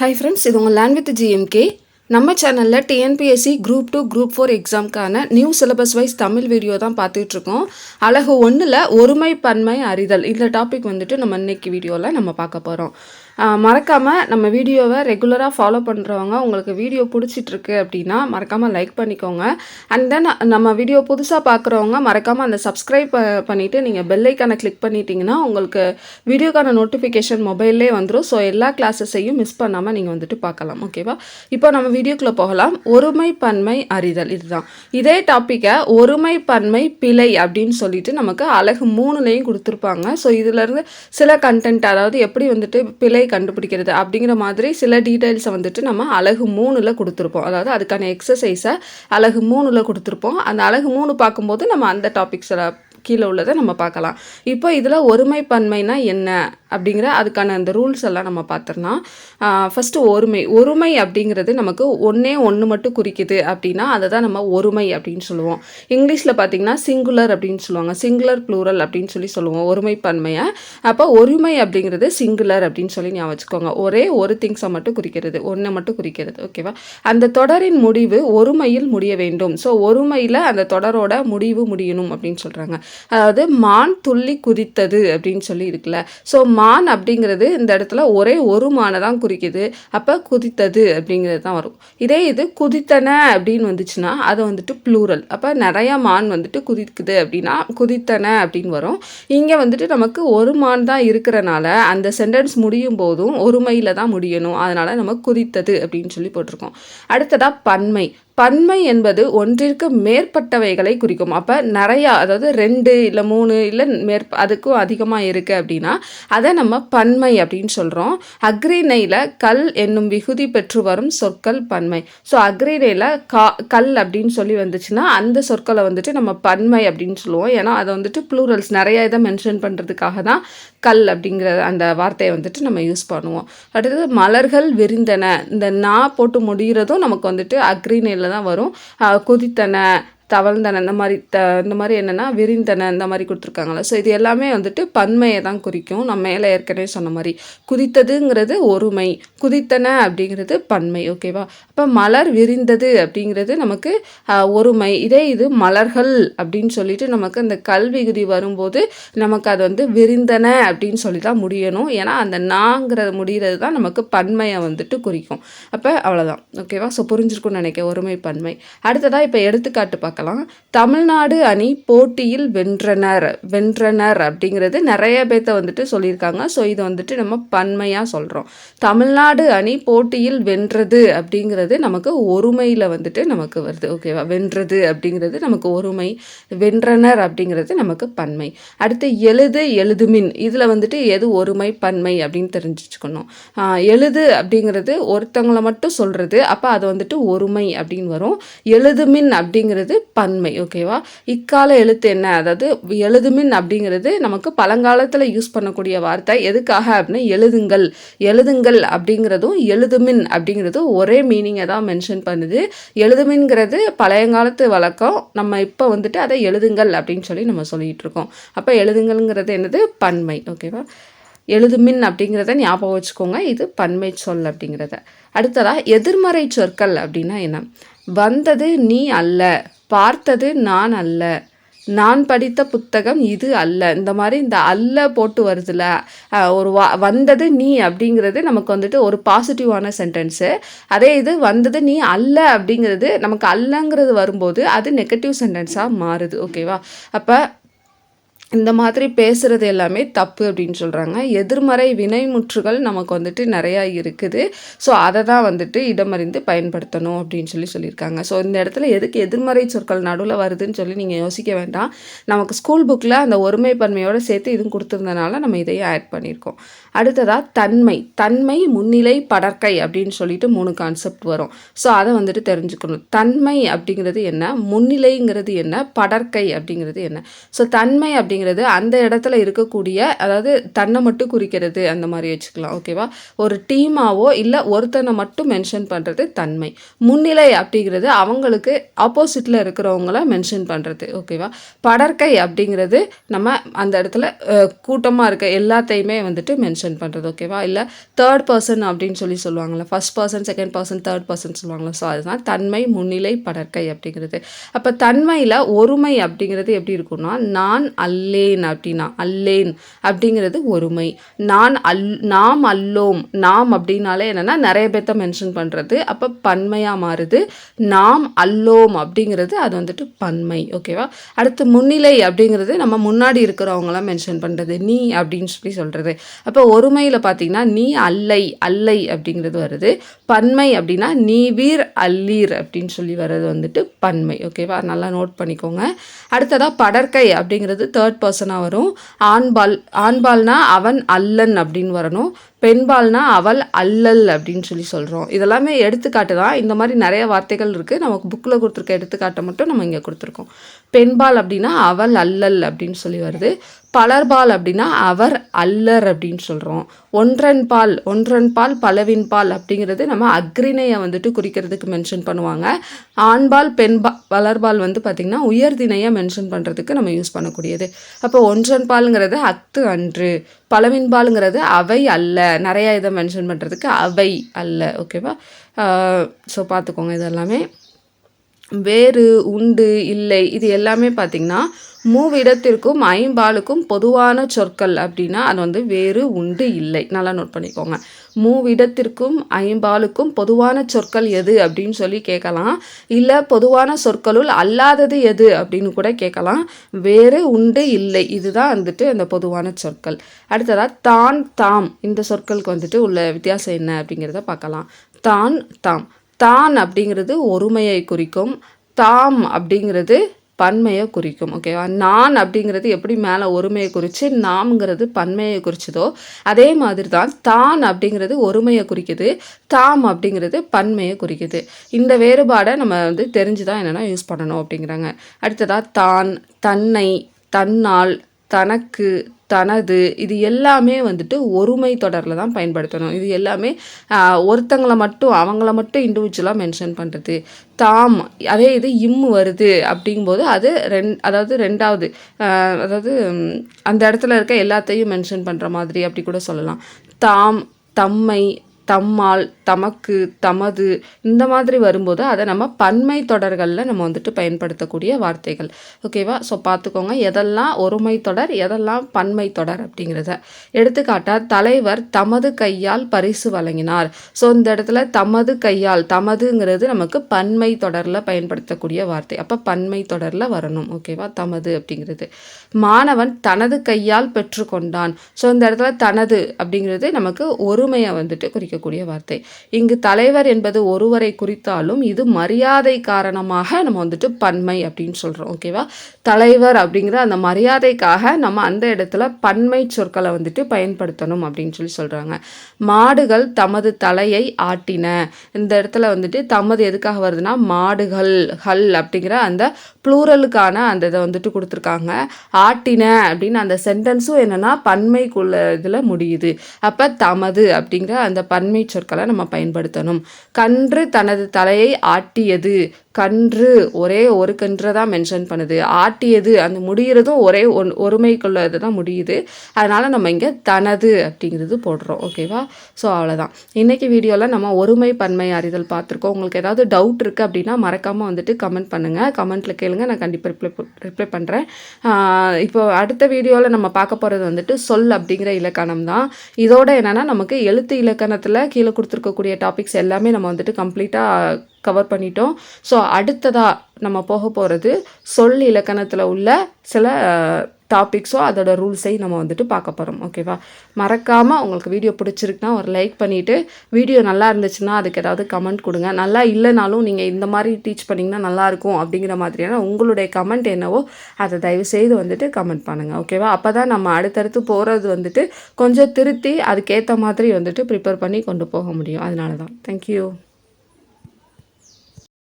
Hi friends இது உங்கள் land with GMK நம்ம சேனலில் TNPSC group two group four எக்ஸாம்க்கான new syllabus wise Tamil video தான் பார்த்துட்ருக்கோம் அழகு ஒன்றில் ஒருமை பன்மை அறிதல். இந்த டாபிக் வந்துட்டு நம்ம இன்னைக்கு வீடியோவில் நம்ம பார்க்க போகிறோம் மறக்காமல் நம்ம வீடியோவை ரெகுலராக ஃபாலோ பண்ணுறவங்க உங்களுக்கு வீடியோ பிடிச்சிட்ருக்கு அப்படின்னா மறக்காமல் லைக் பண்ணிக்கோங்க. அண்ட் தென் நம்ம வீடியோ புதுசாக பார்க்குறவங்க மறக்காமல் அந்த சப்ஸ்கிரைப் பண்ணிவிட்டு நீங்கள் பெல்லைக்கான கிளிக் பண்ணிட்டீங்கன்னா உங்களுக்கு வீடியோக்கான நோட்டிஃபிகேஷன் மொபைல்லே வந்துடும் ஸோ எல்லா கிளாஸஸையும் மிஸ் பண்ணாமல் நீங்கள் வந்துட்டு பார்க்கலாம் ஓகேவா இப்போ நம்ம வீடியோக்குள்ளே போகலாம். ஒருமை பன்மை அறிதல் இதுதான். இதே டாப்பிக்கை ஒருமை பன்மை பிழை அப்படின்னு சொல்லிட்டு நமக்கு அழகு மூணுலேயும் கொடுத்துருப்பாங்க. ஸோ இதுலேருந்து சில கண்டென்ட் அதாவது எப்படி வந்துட்டு பிழை கண்டுபிடிக்கிறது அப்படிங்கிற மாதிரி சில டீட்டெயில்ஸை வந்துட்டு நம்ம அழகு மூணில் கொடுத்துருப்போம். அதாவது அதுக்கான எக்ஸசைஸை அழகு மூணில் கொடுத்துருப்போம். அந்த அழகு மூணு பார்க்கும்போது நம்ம அந்த டாபிக்ஸில் கீழே உள்ளதை நம்ம பார்க்கலாம். இப்போ இதில் ஒருமைப்பன்மைனா என்ன அப்படிங்கிற அதுக்கான அந்த ரூல்ஸ் எல்லாம் நம்ம பார்த்துடலாம். ஃபஸ்ட்டு ஒருமை. ஒருமை அப்படிங்கிறது நமக்கு ஒன்றே ஒன்று மட்டும் குறிக்குது அப்படின்னா அதை தான் நம்ம ஒருமை அப்படின்னு சொல்லுவோம். இங்கிலீஷில் பார்த்தீங்கன்னா சிங்குலர் அப்படின்னு சொல்லுவாங்க. சிங்குலர் ப்ளூரல் அப்படின்னு சொல்லி சொல்லுவோம். ஒருமைப்பன்மையை. அப்போ ஒருமை அப்படிங்கிறது சிங்குலர் அப்படின்னு சொல்லி ஞாபகம் வச்சுக்கோங்க. ஒரே ஒரு திங்ஸை மட்டும் குறிக்கிறது. ஒன்றை மட்டும் குறிக்கிறது. ஓகேவா அந்த தொடரின் முடிவு ஒருமையில் முடிய வேண்டும். ஸோ ஒருமையில் அந்த தொடரோட முடிவு முடியணும் அப்படின்னு சொல்கிறாங்க அதாவது மான் துள்ளி குதித்தது அப்படின்னு சொல்லி இருக்குல்ல. ஸோ மான் அப்படிங்கிறது இந்த இடத்துல ஒரே ஒரு மானை தான் குறிக்குது. அப்போ குதித்தது அப்படிங்கிறது தான் வரும். இதே இது குதித்தன அப்படின்னு வந்துச்சுன்னா அது வந்துட்டு ப்ளூரல் அப்போ நிறையா மான் வந்துட்டு குதிக்குது அப்படின்னா குதித்தன அப்படின்னு வரும். இங்கே வந்துட்டு நமக்கு ஒரு மான் தான் இருக்கிறனால அந்த சென்டென்ஸ் முடியும் போதும் ஒருமையில் தான் முடியணும். அதனால் நம்ம குதித்தது அப்படின்னு சொல்லி போட்டிருக்கோம். அடுத்ததாக பன்மை. பன்மை என்பது ஒன்றிற்கு மேற்பட்டவைகளை குறிக்கும். அப்போ நிறையா அதாவது ரெண்டு இல்லை மூணு இல்லை மேற் அதுக்கும் அதிகமாக இருக்குது அப்படின்னா அதை நம்ம பன்மை அப்படின்னு சொல்கிறோம் அக்ரிணையில் கல் என்னும் விகுதி பெற்று வரும் சொற்கள் பன்மை. ஸோ அக்ரிணையில் கா கல் அப்படின்னு சொல்லி வந்துச்சுன்னா அந்த சொற்களை வந்துட்டு நம்ம பன்மை அப்படின்னு சொல்லுவோம். ஏன்னா அதை வந்துட்டு ப்ளூரல்ஸ் நிறைய இதை மென்ஷன் பண்ணுறதுக்காக தான் கல் அப்படிங்கிற அந்த வார்த்தையை வந்துட்டு நம்ம யூஸ் பண்ணுவோம். அடுத்தது மலர்கள் விரிந்தன. இந்த நா போட்டு முடிகிறதும் நமக்கு வந்துட்டு அக்ரிணையில் தான் வரும். கொதித்தன தவழ்ந்தன இந்த மாதிரி த இந்த மாதிரி என்னென்னா விரிந்தன இந்த மாதிரி கொடுத்துருக்காங்களா ஸோ இது எல்லாமே வந்துட்டு பன்மையை தான் குறிக்கும். நம்ம மேலே ஏற்கனவே சொன்ன மாதிரி. குதித்ததுங்கிறது ஒருமை. குதித்தன அப்படிங்கிறது பன்மை ஓகேவா அப்போ மலர் விரிந்தது அப்படிங்கிறது நமக்கு ஒருமை. இதே இது மலர்கள் அப்படின்னு சொல்லிட்டு நமக்கு அந்த கல்விகுதி வரும்போது நமக்கு அது வந்து விரிந்தன அப்படின்னு சொல்லி தான் முடியணும். ஏன்னா அந்த நாங்கிறது முடிகிறது தான் நமக்கு பன்மையை வந்துட்டு குறிக்கும். அப்போ அவ்வளோதான் ஓகேவா ஸோ புரிஞ்சிருக்கும்னு நினைக்க ஒருமை பன்மை. அடுத்ததாக இப்போ எடுத்துக்காட்டு பார்க்க பார்க்கலாம். தமிழ்நாடு அணி போட்டியில் வென்றனர் வென்றனர் அப்படிங்கிறது நிறைய பேர்த்த வந்துட்டு சொல்லியிருக்காங்க. ஸோ இது வந்துட்டு நம்ம பன்மையாக சொல்கிறோம் தமிழ்நாடு அணி போட்டியில் வென்றது அப்படிங்கிறது நமக்கு ஒருமையில் வந்துட்டு நமக்கு வருது. ஓகேவா வென்றது அப்படிங்கிறது நமக்கு ஒருமை. வென்றனர் அப்படிங்கிறது நமக்கு பன்மை. அடுத்து எழுது எழுதுமின். இதில் வந்துட்டு எது ஒருமை பன்மை அப்படின்னு தெரிஞ்சுக்கணும் எழுது அப்படிங்கிறது ஒருத்தவங்களை மட்டும் சொல்கிறது அப்போ அது வந்துட்டு ஒருமை அப்படின்னு வரும். எழுதுமின் அப்படிங்கிறது பன்மை ஓகேவா இக்கால எழுத்து என்ன? அதாவது எழுதுமின் அப்படிங்கிறது நமக்கு பழங்காலத்தில் யூஸ் பண்ணக்கூடிய வார்த்தை. எதுக்காக அப்படின்னா எழுதுங்கள். எழுதுங்கள் அப்படிங்கிறதும் எழுதுமின் அப்படிங்கிறதும் ஒரே மீனிங்கை தான் மென்ஷன் பண்ணுது. எழுதுமின்ங்கிறது பழையங்காலத்து வழக்கம். நம்ம இப்போ வந்துட்டு அதை எழுதுங்கள் அப்படின்னு சொல்லி நம்ம சொல்லிகிட்டு இருக்கோம். அப்போ எழுதுங்கள்ங்கிறது என்னது? பன்மை ஓகேவா எழுதுமின் அப்படிங்கிறத ஞாபகம் வச்சுக்கோங்க. இது பன்மை சொல் அப்படிங்கிறத. அடுத்ததாக எதிர்மறை சொற்கள் அப்படின்னா என்ன? வந்தது நீ அல்ல. பார்த்தது நான் அல்ல. நான் படித்த புத்தகம் இது அல்ல. இந்த மாதிரி இந்த அல்ல போட்டு வருதுல ஒரு வா வந்தது நீ அப்படிங்கிறது நமக்கு வந்துட்டு ஒரு பாசிட்டிவான சென்டென்ஸு அதே இது வந்தது நீ அல்ல அப்படிங்கிறது நமக்கு அல்லங்கிறது வரும்போது அது நெகட்டிவ் சென்டென்ஸாக மாறுது. ஓகேவா அப்போ இந்த மாதிரி பேசுகிறது எல்லாமே தப்பு அப்படின்னு சொல்கிறாங்க எதிர்மறை வினைமுற்றுகள் நமக்கு வந்துட்டு நிறையா இருக்குது. ஸோ அதை தான் வந்துட்டு இடமறிந்து பயன்படுத்தணும் அப்படின்னு சொல்லி சொல்லியிருக்காங்க. ஸோ இந்த இடத்துல எதுக்கு எதிர்மறை சொற்கள் நடுவில் வருதுன்னு சொல்லி நீங்கள் யோசிக்க வேண்டாம். நமக்கு ஸ்கூல் புக்கில் அந்த ஒருமைப்பன்மையோடு சேர்த்து இதுவும் கொடுத்துருந்தனால நம்ம இதையும் ஆட் பண்ணியிருக்கோம். அடுத்ததாக தன்மை. தன்மை முன்னிலை படற்கை அப்படின்னு சொல்லிட்டு மூணு கான்செப்ட் வரும். ஸோ அதை வந்துட்டு தெரிஞ்சுக்கணும். தன்மை அப்படிங்கிறது என்ன? முன்னிலைங்கிறது என்ன? படற்கை அப்படிங்கிறது என்ன? ஸோ தன்மை அப்படி அப்படிங்கிறது அந்த இடத்துல இருக்கக்கூடிய அதாவது தன்னை மட்டும் குறிக்கிறது அந்த மாதிரி வச்சுக்கலாம் ஓகேவா? ஒரு டீமாவோ இல்லை ஒருத்தனை மட்டும் மென்ஷன் பண்ணுறது தன்மை. முன்னிலை அப்படிங்கிறது அவங்களுக்கு ஆப்போசிட்டில் இருக்கிறவங்கள மென்ஷன் பண்ணுறது ஓகேவா? படற்கை அப்படிங்கிறது நம்ம அந்த இடத்துல கூட்டமாக இருக்க எல்லாத்தையுமே வந்துட்டு மென்ஷன் பண்ணுறது ஓகேவா? இல்லை தேர்ட் பர்சன் அப்படின்னு சொல்லி சொல்லுவாங்கள்ல first person second person third person சொல்லுவாங்களா ஸோ அதுதான் தன்மை முன்னிலை படற்கை அப்படிங்கிறது. அப்போ தன்மையில் ஒருமை அப்படிங்கிறது எப்படி இருக்கும்னா நான் அல்லேன் அப்படின்னா அல்லேன் அப்படிங்கிறது ஒருமை. நான் அல் நாம் அல்லோம். நாம் அப்படின்னாலே என்னென்னா நிறைய பேர்த்த மென்ஷன் பண்ணுறது அப்போ பன்மையாக மாறுது. நாம் அல்லோம் அப்படிங்கிறது அது வந்துட்டு பன்மை ஓகேவா அடுத்து முன்னிலை அப்படிங்கிறது நம்ம முன்னாடி இருக்கிறவங்களாம் மென்ஷன் பண்ணுறது நீ அப்படின்னு சொல்லி சொல்கிறது அப்போ ஒருமையில் பார்த்தீங்கன்னா நீ அல்லை அல்லை அப்படிங்கிறது வருது. பன்மை அப்படின்னா நீ வீர் அல்லீர் அப்படின்னு சொல்லி வர்றது வந்துட்டு பன்மை ஓகேவா நல்லா நோட் பண்ணிக்கோங்க. அடுத்ததாக படற்கை அப்படிங்கிறது தேர்ட் பர்சனாக வரும். ஆண்பால் ஆண்பால்னா அவன் அல்லன் அப்படின்னு வரணும். பெண்பால்னா அவள் அல்லல் அப்படின்னு சொல்லி சொல்கிறோம் இதெல்லாமே எடுத்துக்காட்டு தான். இந்த மாதிரி நிறைய வார்த்தைகள் இருக்குது நமக்கு புக்கில் கொடுத்துருக்க எடுத்துக்காட்டை மட்டும் நம்ம இங்கே கொடுத்துருக்கோம். பெண்பால் அப்படின்னா அவள் அல்லல் அப்படின்னு சொல்லி வருது. பலர்பால் அப்படின்னா அவர் அல்லர் அப்படின்னு சொல்கிறோம் ஒன்றன் பால் ஒன்றன் பால் பலவின் பால் அப்படிங்கிறது நம்ம அக்ரிணையை வந்துட்டு குறிக்கிறதுக்கு மென்ஷன் பண்ணுவாங்க. ஆண்பால் பெண்பா வளர்பால் வந்து பார்த்திங்கன்னா உயர்திணையை மென்ஷன் பண்ணுறதுக்கு நம்ம யூஸ் பண்ணக்கூடியது. அப்போ ஒன்றன் பாலுங்கிறது அத்து அன்று பலவின்பாலுங்கிறது அவை அல்ல. நிறையா இதை மென்ஷன் பண்ணுறதுக்கு அவை அல்ல. ஓகேவா ஸோ பார்த்துக்கோங்க இதெல்லாமே. வேறு உண்டு இல்லை இது எல்லாமே பார்த்திங்கன்னா மூவிடத்திற்கும் ஐம்பாலுக்கும் பொதுவான சொற்கள் அப்படின்னா அது வந்து வேறு உண்டு இல்லை. நல்லா நோட் பண்ணிக்கோங்க. மூவிடத்திற்கும் ஐம்பாலுக்கும் பொதுவான சொற்கள் எது அப்படின்னு சொல்லி கேட்கலாம். இல்லை பொதுவான சொற்களுள் அல்லாதது எது அப்படின்னு கூட கேட்கலாம். வேறு உண்டு இல்லை. இதுதான் வந்துட்டு அந்த பொதுவான சொற்கள். அடுத்ததாக தான் தாம். இந்த சொற்களுக்கு வந்துட்டு உள்ள வித்தியாசம் என்ன அப்படிங்கிறத பார்க்கலாம். தான் தாம். தான் அப்படிங்கிறது ஒருமையை குறிக்கும். தாம் அப்படிங்கிறது பன்மையை குறிக்கும் ஓகேவா நான் அப்படிங்கிறது எப்படி மேலே ஒருமையை குறித்து நாம்ங்கிறது பன்மையை குறிச்சதோ அதே மாதிரி தான் தான் அப்படிங்கிறது ஒருமையை குறிக்குது தாம் அப்படிங்கிறது பன்மையை குறிக்குது. இந்த வேறுபாடை நம்ம வந்து தெரிஞ்சு தான் என்னென்னா யூஸ் பண்ணணும் அப்படிங்கிறாங்க. அடுத்ததாக தான் தன்னை தன்னால் தனக்கு தனது இது எல்லாமே வந்துட்டு ஒருமை தொடரில் தான் பயன்படுத்தணும். இது எல்லாமே ஒருத்தங்களை மட்டும் அவங்கள மட்டும் இண்டிவிஜுவலாக மென்ஷன் பண்ணுறது தாம் அதே இது இம் வருது அப்படிங்கும்போது அது ரெண் அதாவது ரெண்டாவது அதாவது அந்த இடத்துல இருக்க எல்லாத்தையும் மென்ஷன் பண்ணுற மாதிரி அப்படி கூட சொல்லலாம். தாம் தம்மை தம்மால் தமக்கு தமது இந்த மாதிரி வரும்போது அதை நம்ம பன்மை தொடர்களில் நம்ம வந்துட்டு பயன்படுத்தக்கூடிய வார்த்தைகள். ஓகேவா ஸோ பார்த்துக்கோங்க. எதெல்லாம் ஒருமை தொடர் எதெல்லாம் பன்மை தொடர் அப்படிங்கிறத. எடுத்துக்காட்டால் தலைவர் தமது கையால் பரிசு வழங்கினார். ஸோ இந்த இடத்துல தமது கையால் தமதுங்கிறது நமக்கு பன்மை தொடரில் பயன்படுத்தக்கூடிய வார்த்தை. அப்போ பன்மை தொடரில் வரணும். ஓகேவா தமது அப்படிங்கிறது. மாணவன் தனது கையால் பெற்றுக்கொண்டான். ஸோ இந்த இடத்துல தனது அப்படிங்கிறது நமக்கு ஒருமையை வந்துட்டு குறிக்க இருக்கக்கூடிய வார்த்தை. இங்கு தலைவர் என்பது ஒருவரை குறித்தாலும் இது மரியாதை காரணமாக நம்ம வந்துட்டு பன்மை அப்படின்னு சொல்கிறோம் ஓகேவா தலைவர் அப்படிங்கிற அந்த மரியாதைக்காக நம்ம அந்த இடத்துல பன்மை சொற்களை வந்துட்டு பயன்படுத்தணும் அப்படின்னு சொல்லி சொல்கிறாங்க மாடுகள் தமது தலையை ஆட்டின. இந்த இடத்துல வந்துட்டு தமது எதுக்காக வருதுன்னா மாடுகள் ஹல் அப்படிங்கிற அந்த ப்ளூரலுக்கான அந்த இதை வந்துட்டு கொடுத்துருக்காங்க. ஆட்டின அப்படின்னு அந்த சென்டென்ஸும் என்னென்னா பன்மைக்குள்ள இதில் முடியுது. அப்போ தமது அப்படிங்கிற அந்த பன்மை பன்மை சொற்களை நம்ம பயன்படுத்தணும். கன்று தனது தலையை ஆட்டியது. கன்று ஒரே ஒரு கன்றை தான் மென்ஷன் பண்ணுது. ஆட்டியது அந்த முடிகிறதும் ஒரே ஒன் ஒருமைக்குள்ளது தான் முடியுது. அதனால் நம்ம இங்கே தனது அப்படிங்கிறது போடுறோம். ஓகேவா ஸோ அவ்வளோதான் இன்றைக்கி வீடியோவில் நம்ம ஒருமை பன்மை அறிதல் பார்த்துருக்கோம். உங்களுக்கு ஏதாவது டவுட் இருக்குது அப்படின்னா மறக்காமல் வந்துட்டு கமெண்ட் பண்ணுங்கள் கமெண்ட்டில் கேளுங்க. நான் கண்டிப்பாக ரிப்ளை ரிப்ளை பண்ணுறேன் இப்போ அடுத்த வீடியோவில் நம்ம பார்க்க போகிறது வந்துட்டு சொல் அப்படிங்கிற இலக்கணம் தான். இதோட என்னென்னா நமக்கு எழுத்து இலக்கணத்தில் கீழே கொடுத்துருக்கக்கூடிய டாபிக்ஸ் எல்லாமே நம்ம வந்துட்டு கம்ப்ளீட்டாக கவர் பண்ணிட்டோம். ஸோ அடுத்ததாக நம்ம போக போகிறது சொல் இலக்கணத்தில் உள்ள சில டாபிக்ஸோ அதோட ரூல்ஸையும் நம்ம வந்துட்டு பார்க்க போகிறோம் ஓகேவா மறக்காமல் உங்களுக்கு வீடியோ பிடிச்சிருக்குன்னா ஒரு லைக் பண்ணிவிட்டு வீடியோ நல்லா இருந்துச்சுன்னா அதுக்கு ஏதாவது கமெண்ட் கொடுங்க. நல்லா இல்லைனாலும் நீங்கள் இந்த மாதிரி டீச் பண்ணிங்கன்னா நல்லாயிருக்கும் அப்படிங்கிற மாதிரியான உங்களுடைய கமெண்ட் என்னவோ அதை தயவுசெய்து வந்துட்டு கமெண்ட் பண்ணுங்கள் ஓகேவா அப்போ தான் நம்ம அடுத்தடுத்து போகிறது வந்துட்டு கொஞ்சம் திருத்தி அதுக்கேற்ற மாதிரி வந்துட்டு ப்ரிப்பேர் பண்ணி கொண்டு போக முடியும். அதனால தான் தேங்க்யூ